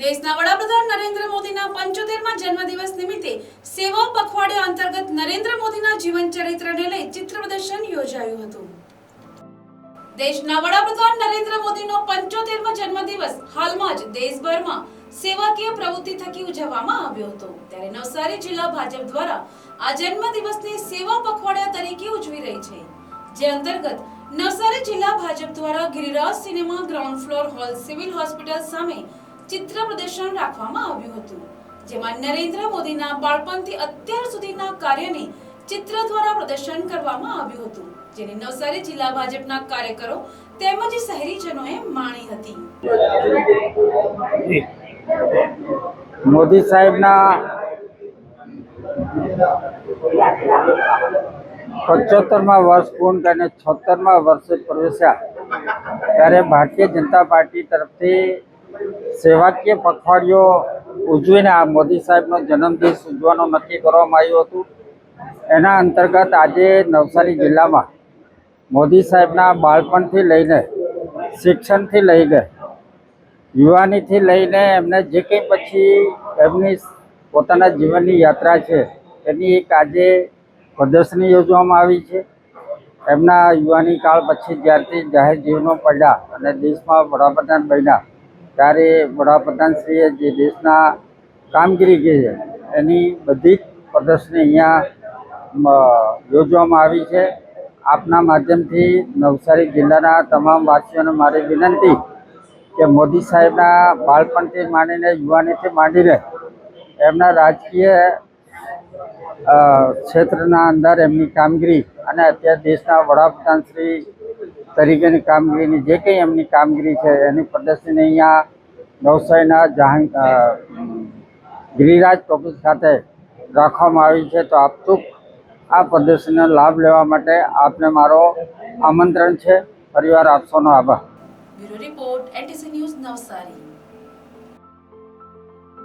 દેશના વડાપ્રધાન નરેન્દ્ર મોદીના પંચોતેરમાં જન્મદિવસ નિમિત્તે સેવા પખવાડિયા અંતર્ગત નરેન્દ્ર મોદીના જીવન ચરિત્રને લઈ ચિત્ર પ્રદર્શન યોજાયું હતું. દેશના વડાપ્રધાન નરેન્દ્ર મોદીનો પંચોતેરમો જન્મદિવસ હાલમાં જ દેશભરમાં સેવાકીય પ્રવૃત્તિ થકી ઉજવવામાં આવ્યો હતો. ત્યારે નવસારી જિલ્લા ભાજપ દ્વારા આ જન્મદિવસને સેવા પખવાડિયા તરીકે ઉજવી રહી છે. જે અંતર્ગત નવસારી જિલ્લા ભાજપ દ્વારા Giriraj cinema ground floor hall civil hospital સામે ચિત્ર પ્રદર્શન રાખવામાં આવ્યું હતું, જેમાં નરેન્દ્ર મોદીના બાળપણથી અત્યાર સુધીના કાર્યને ચિત્ર દ્વારા પ્રદર્શન કરવામાં આવ્યું હતું, જેને નવસારી જિલ્લા ભાજપના કાર્યકરો તેમજ શહેરીજનોએ માણી હતી. મોદી સાહેબના પંચોતેરમાં વર્ષ પૂર્ણ કરીને છોતેરમાં વર્ષે પ્રવેશ્યા, ત્યારે ભારતીય જનતા પાર્ટી તરફથી સેવાકીય પખવાડિયો ઉજવીને આ મોદી સાહેબનો જન્મદિવસ ઉજવવાનું નક્કી કરવામાં આવ્યું હતું. એના અંતર્ગત આજે નવસારી જિલ્લામાં મોદી સાહેબના બાળપણથી લઈને શિક્ષણથી લઈને યુવાનીથી લઈને એમને જે કંઈ પછી એમની પોતાના જીવનની યાત્રા છે એની એક આજે પ્રદર્શની યોજવામાં આવી છે. એમના યુવાની કાળ પછી જ્યારથી જાહેર જીવનો પડ્યા અને દેશમાં વડાપ્રધાન બન્યા. ત્યારે વડાપ્રધાનશ્રીએ જે દેશના કામગીરી કરી છે, એની બધી જ પ્રદર્શની અહીંયા યોજવામાં આવી છે. આપના માધ્યમથી નવસારી જિલ્લાના તમામ વાસીઓને મારી વિનંતી કે મોદી સાહેબના બાળપણથી માંડીને યુવાનીથી માંડીને એમના રાજકીય ક્ષેત્રના અંદર એમની કામગીરી અને અત્યારે દેશના વડાપ્રધાન શ્રી તરીકેની કામગીરીની જે કંઈ એમની કામગીરી છે, એની પ્રદર્શની અહીંયા નવસારીના જહાંગ ગિરિરાજ ટોકીઝ ખાતે રાખવામાં આવી છે. તો આપતું આ પ્રદર્શનનો લાભ લેવા માટે આપને મારો આમંત્રણ છે. પરિવાર આપસોનો આભાર. ન્યૂઝ નવસારી.